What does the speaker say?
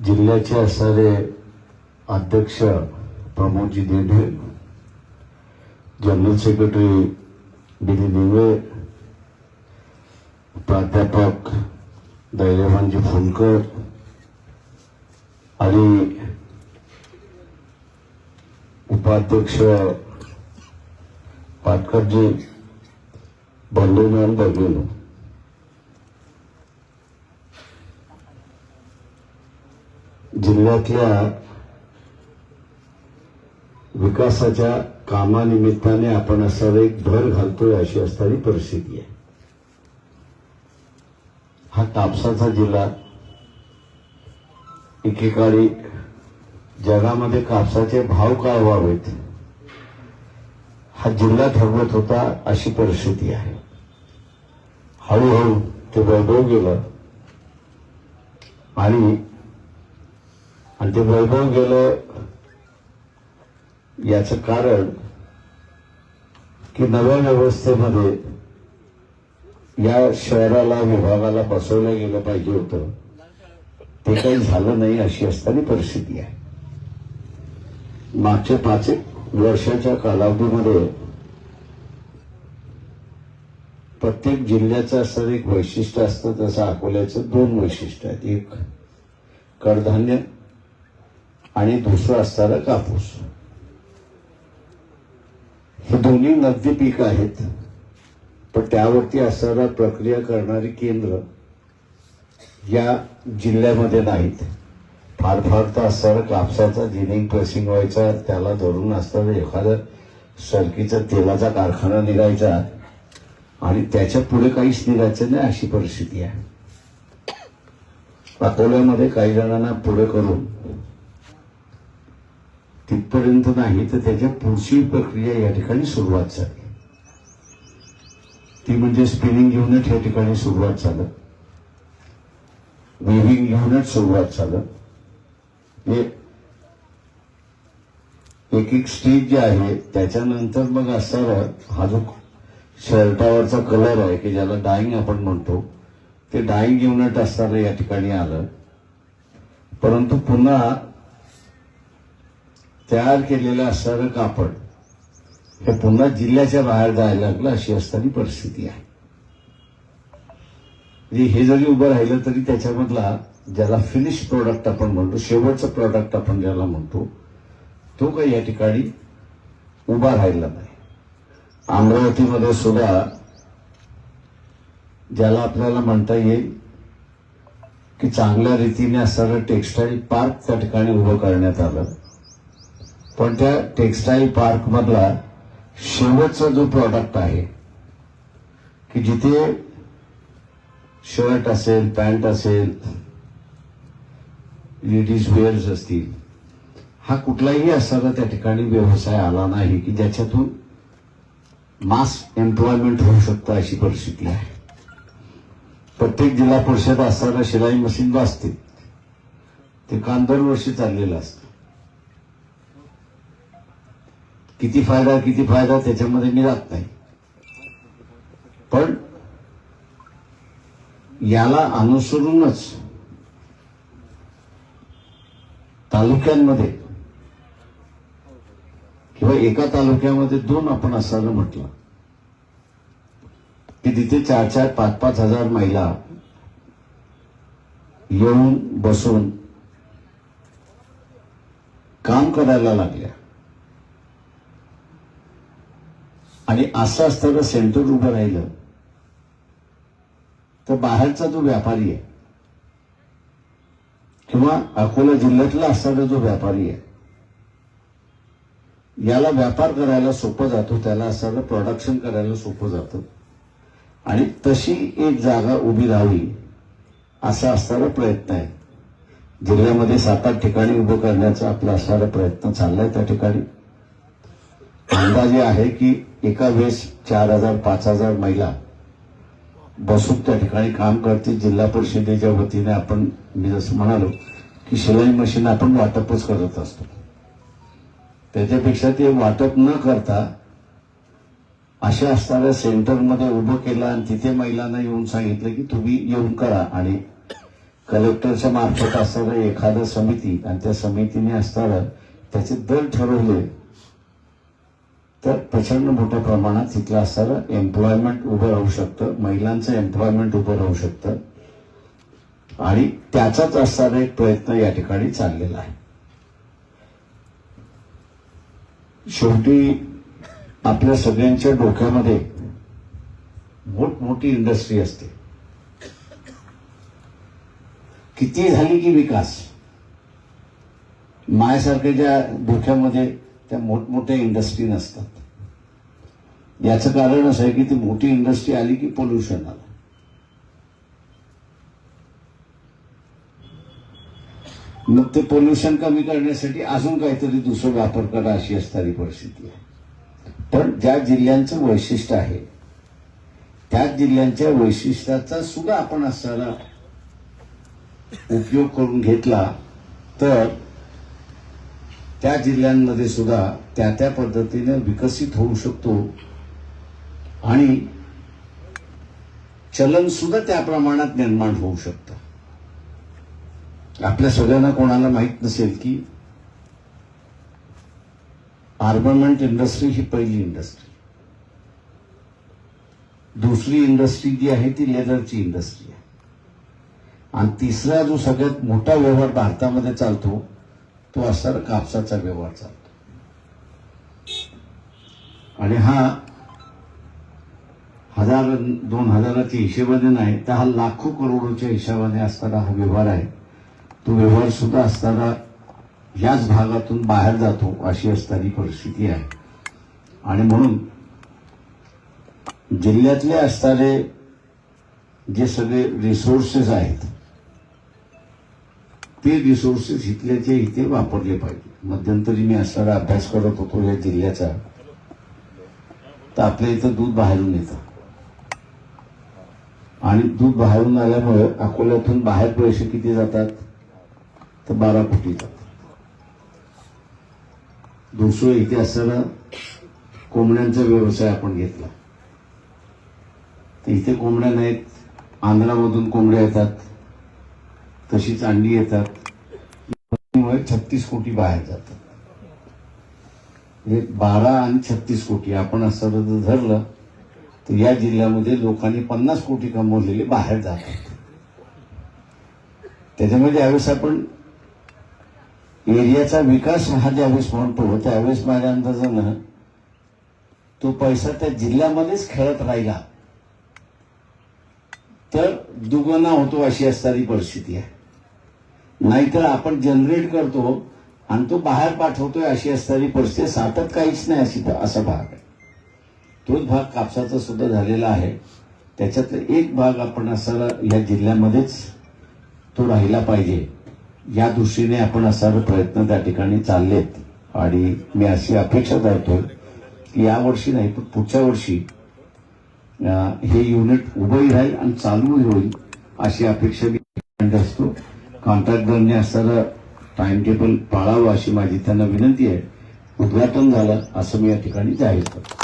जिल्ह्याचे असणारे अध्यक्ष प्रमोदजी देढे जनरल सेक्रेटरी दिली दिवे प्राध्यापक दैरेवानजी फुलकर आणि उपाध्यक्ष पाटकरजी बंधूमान बघेलो जिल्ह्यातल्या विकासाच्या कामानिमित्ताने आपण असं एक भर घालतोय अशी असणारी परिस्थिती आहे. हा कापसाचा जिल्हा एकेकाळी जगामध्ये कापसाचे भाव काय व्हावेत हा जिल्हा ठरवत होता अशी परिस्थिती आहे. हळूहळू ते वैभव गेलं आणि आणि ते वैभव गेलं याचं कारण की नव्या व्यवस्थेमध्ये या शहराला विभागाला बसवलं गेलं पाहिजे होतं. ते काही झालं नाही अशी असताना परिस्थिती आहे. मागच्या पाच एक वर्षाच्या कालावधीमध्ये प्रत्येक जिल्ह्याचं असं एक वैशिष्ट्य असतं तसं अकोल्याचं दोन वैशिष्ट्य आहेत. एक कडधान्य आणि दुसरं असणारा कापूस. हे दोन्ही नगदी पीक आहेत पण त्यावरती असणारा प्रक्रिया करणारी केंद्र या जिल्ह्यामध्ये नाहीत. फार फार तर असणारा कापसाचा जिनिंग प्रेसिंग व्हायचा त्याला धरून असणारं एखादं सरकीचा तेलाचा कारखाना निघायचा आणि त्याच्या पुढे काहीच निघायचं नाही अशी परिस्थिती आहे. अकोल्यामध्ये काही जणांना पुढे करून तिथपर्यंत नाही तर त्याच्या पुढची प्रक्रिया या ठिकाणी सुरुवात झाली. ती म्हणजे स्पिनिंग युनिट या ठिकाणी सुरुवात झालं. वेव्हिंग युनिट सुरुवात झालं. हे एक एक स्टेज जे आहे त्याच्यानंतर मग असणारा हा जो शर्टावरचा कलर आहे की ज्याला डाईंग आपण म्हणतो ते डाईंग युनिट असणारं या ठिकाणी आलं. परंतु पुन्हा तयार केलेलं असणारं कापड हे पुन्हा जिल्ह्याच्या बाहेर जायला लागलं अशी असताना परिस्थिती आहे. म्हणजे हे जरी उभं राहिलं तरी त्याच्यामधला ज्याला फिनिश प्रोडक्ट आपण म्हणतो शेवटचं प्रोडक्ट आपण ज्याला म्हणतो तो काही या ठिकाणी उभा राहिला नाही. अमरावतीमध्ये सुद्धा ज्याला आपल्याला म्हणता येईल की चांगल्या रीतीने असणारं टेक्स्टाईल पार्क त्या ठिकाणी उभं करण्यात आलं. पण त्या टेक्स्टाईल पार्क मधला शेवटचा जो प्रॉडक्ट आहे की जिथे शर्ट असेल पॅन्ट असेल लेडीज वेअर्स असतील हा कुठलाही असणारा त्या ठिकाणी व्यवसाय आला नाही की ज्याच्यातून मास एम्प्लॉयमेंट होऊ शकतं अशी परिस्थिती आहे. प्रत्येक जिल्हा परिषद असताना शिलाई मशीन वाचते ते काम दरवर्षी चाललेलं असतं. किती फायदा किती फायदा त्याच्यामध्ये मी जात नाही पण याला अनुसरूनच तालुक्यांमध्ये किंवा एका तालुक्यामध्ये दोन आपण असताना म्हटलं. की तिथे चार चार पाच पाच हजार महिला येऊन बसून काम करायला लागल्या. आणि असं असताना सेंटर उभं राहिलं. तर बाहेरचा जो व्यापारी आहे किंवा अकोला जिल्ह्यातला असणारा जो व्यापारी आहे याला व्यापार करायला सोपं जातो त्याला असणारं प्रोडक्शन करायला सोपं जातं. आणि तशी एक जागा उभी राहावी असा असणारा प्रयत्न आहे. जिल्ह्यामध्ये सात आठ ठिकाणी उभं करण्याचा आपला असणारा प्रयत्न चाललाय त्या ठिकाणी. अंदाजे आहे की एका वेळेस चार हजार पाच हजार महिला बसून त्या ठिकाणी काम करतील. जिल्हा परिषदेच्या वतीने आपण मी जसं म्हणालो की शिलाई मशीन आपण वाटपच करत असतो. त्याच्यापेक्षा ते वाटप न करता अशा असणाऱ्या सेंटरमध्ये उभं केलं आणि तिथे महिलांना येऊन सांगितलं की तुम्ही येऊन करा. आणि कलेक्टरच्या मार्फत असणारं एखादं समिती आणि त्या समितीने असणारं त्याचे दर ठरवले तर प्रचंड मोठ्या प्रमाणात तिथलं असणारं एम्प्लॉयमेंट उभं राहू शकतं महिलांचं एम्प्लॉयमेंट उभं राहू शकतं. आणि त्याचाच असणारा एक प्रयत्न या ठिकाणी चाललेला आहे. शेवटी आपल्या सगळ्यांच्या डोक्यामध्ये मोठमोठी इंडस्ट्री असते. किती झाली की विकास? मायासारख्याच्या डोक्यामध्ये त्या मोठमोठ्या इंडस्ट्री नसतात. याचं कारण असं आहे की ती मोठी इंडस्ट्री आली की पोल्युशन आलं. मग ते पोल्युशन कमी करण्यासाठी अजून काहीतरी दुसरं वापर करा अशी असणारी परिस्थिती आहे. पण ज्या जिल्ह्यांचं वैशिष्ट्य आहे त्या जिल्ह्यांच्या वैशिष्ट्याचा सुद्धा आपण असणारा उपयोग करून घेतला तर त्या जिल्ह्यांमध्ये सुद्धा त्या त्या पद्धतीने विकसित होऊ शकतो. आणि चलन सुद्धा त्या प्रमाणात निर्माण होऊ शकतं. आपल्या सगळ्यांना कोणाला माहीत नसेल की आर्ममेंट इंडस्ट्री ही पहिली इंडस्ट्री दुसरी इंडस्ट्री जी आहे ती लेदरची इंडस्ट्री आहे. आणि तिसरा जो सगळ्यात मोठा व्यवहार भारतामध्ये चालतो तो असणार कापसाचा व्यवहार चालतो. आणि हा हजार दोन हजाराच्या हिशेबाने नाही तर हा लाखो करोडोच्या हिशेबाने असणारा हा व्यवहार आहे. तो व्यवहार सुद्धा असताना याच भागातून बाहेर जातो अशी असणारी परिस्थिती आहे. आणि म्हणून जिल्ह्यातले असणारे जे सगळे रिसोर्सेस आहेत ते रिसोर्सेस इथल्याच्या इथे वापरले पाहिजे. मध्यंतरी मी असणारा अभ्यास करत होतो या जिल्ह्याचा. तर आपल्या इथं दूध बाहेरून येतं. आणि दूध बाहेरून आल्यामुळे अकोल्यातून बाहेर पैसे किती जातात? तर बारा कोटी जातात. दुसरं इथे असताना कोंबड्यांचा व्यवसाय आपण घेतला. तर इथे कोंबड्या नाहीत. आंध्रामधून कोंबड्या येतात. तशीच अंडी येतात. मुळे छत्तीस कोटी बाहेर जातात. म्हणजे बारा आणि छत्तीस कोटी आपण असं जर धरलं तर या जिल्ह्यामध्ये लोकांनी पन्नास कोटी कमवलेले बाहेर जातात. त्याच्यामध्ये ज्यावेळेस आपण एरियाचा विकास हा ज्यावेळेस म्हणतो त्यावेळेस माझ्या अंदाजानं तो पैसा त्या जिल्ह्यामध्येच खेळत राहिला. तर दुगणा होतो अशी असणारी परिस्थिती आहे. नाहीतर आपण जनरेट करतो आणि तो बाहेर पाठवतोय अशी असणारी परिस्थिती सातत काहीच नाही अशी असा भाग आहे. तोच भाग कापसाचा सुद्धा झालेला आहे. त्याच्यातला एक भाग आपण असायला या जिल्ह्यामध्येच तो राहिला पाहिजे. या दृष्टीने आपण असा प्रयत्न त्या ठिकाणी चाललेत. आणि मी अशी अपेक्षा धरतोय की यावर्षी नाही पण पुढच्या वर्षी हे युनिट उभंही राहील आणि चालूही होईल अशी अपेक्षा मी असतो कॉन्ट्रॅक्टरने असणारं टाइम टेबल पाळावं अशी माझी त्यांना विनंती आहे. उद्घाटन झालं असं मी या ठिकाणी जाहीर करतो.